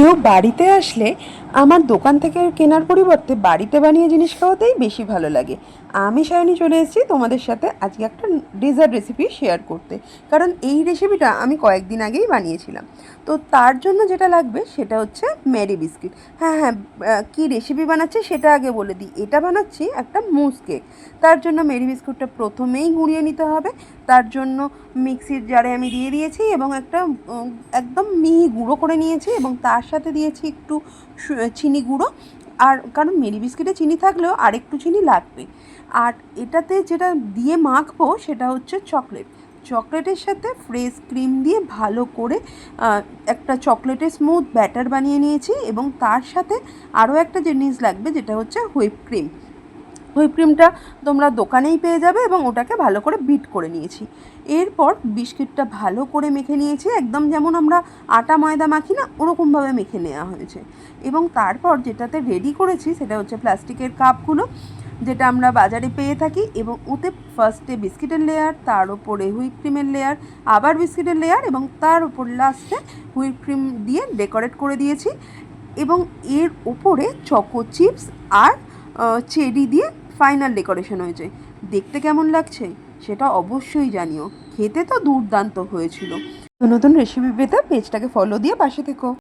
কেউ বাড়িতে আসলে আমার দোকান থেকে কেনার পরিবর্তে বাড়িতে বানিয়ে জিনিস খাওয়াতেই বেশি ভালো লাগে। আমি সায়নী চলে এসেছি তোমাদের সাথে আজকে একটা ডেজার্ট রেসিপি শেয়ার করতে। কারণ এই রেসিপিটা আমি কয়েকদিন আগেই বানিয়েছিলাম। তো তার জন্য যেটা লাগবে সেটা হচ্ছে ম্যারি বিস্কিট হ্যাঁ হ্যাঁ কী রেসিপি বানাচ্ছি সেটা আগে বলে দিই। এটা বানাচ্ছি একটা মুস কেক তার জন্য মেরি বিস্কুটটা প্রথমেই গুঁড়িয়ে নিতে হবে। তার জন্য মিক্সির জারে আমি দিয়ে দিয়েছি এবং একটা একদম মিহি গুঁড়ো করে নিয়েছি এবং তার সাথে দিয়েছি একটু চিনি গুঁড়ো। আর কারণ মেরি বিস্কিটে চিনি থাকলেও আর একটু চিনি লাগবে। আর এটাতে যেটা দিয়ে মাখবো সেটা হচ্ছে চকলেট। চকলেটের সাথে ফ্রেশ ক্রিম দিয়ে ভালো করে একটা চকলেটের স্মুথ ব্যাটার বানিয়ে নিয়েছি এবং তার সাথে আরও একটা জিনিস লাগবে যেটা হচ্ছে হুইপ ক্রিম। হুইপ ক্রিমটা তোমরা দোকানেই পেয়ে যাবে এবং ওটাকে ভালো করে বিট করে নিয়েছি। এরপর বিস্কিটটা ভালো করে মেখে নিয়েছি, একদম যেমন আমরা আটা ময়দা মাখি না, ওরকমভাবে মেখে নেওয়া হয়েছে। এবং তারপর যেটাতে রেডি করেছি সেটা হচ্ছে প্লাস্টিকের কাপগুলো, যেটা আমরা বাজারে পেয়ে থাকি এবং ওতে ফার্স্টে বিস্কিটের লেয়ার তার উপরে হুইপ ক্রিমের লেয়ার আবার বিস্কিটের লেয়ার এবং তার উপর লাস্টে হুইপ ক্রিম দিয়ে ডেকোরেট করে দিয়েছি। এবং এর উপরে চকো চিপস আর চেরি দিয়ে ফাইনাল ডেকোরেশন হয়েছে। দেখতে কেমন লাগছে? সেটা অবশ্যই জানিও। খেতে তো দুর্দান্ত হয়েছিল। নতুন রেসিপি পেতে পেজটাকে ফলো দিয়ে পাশে থেকো।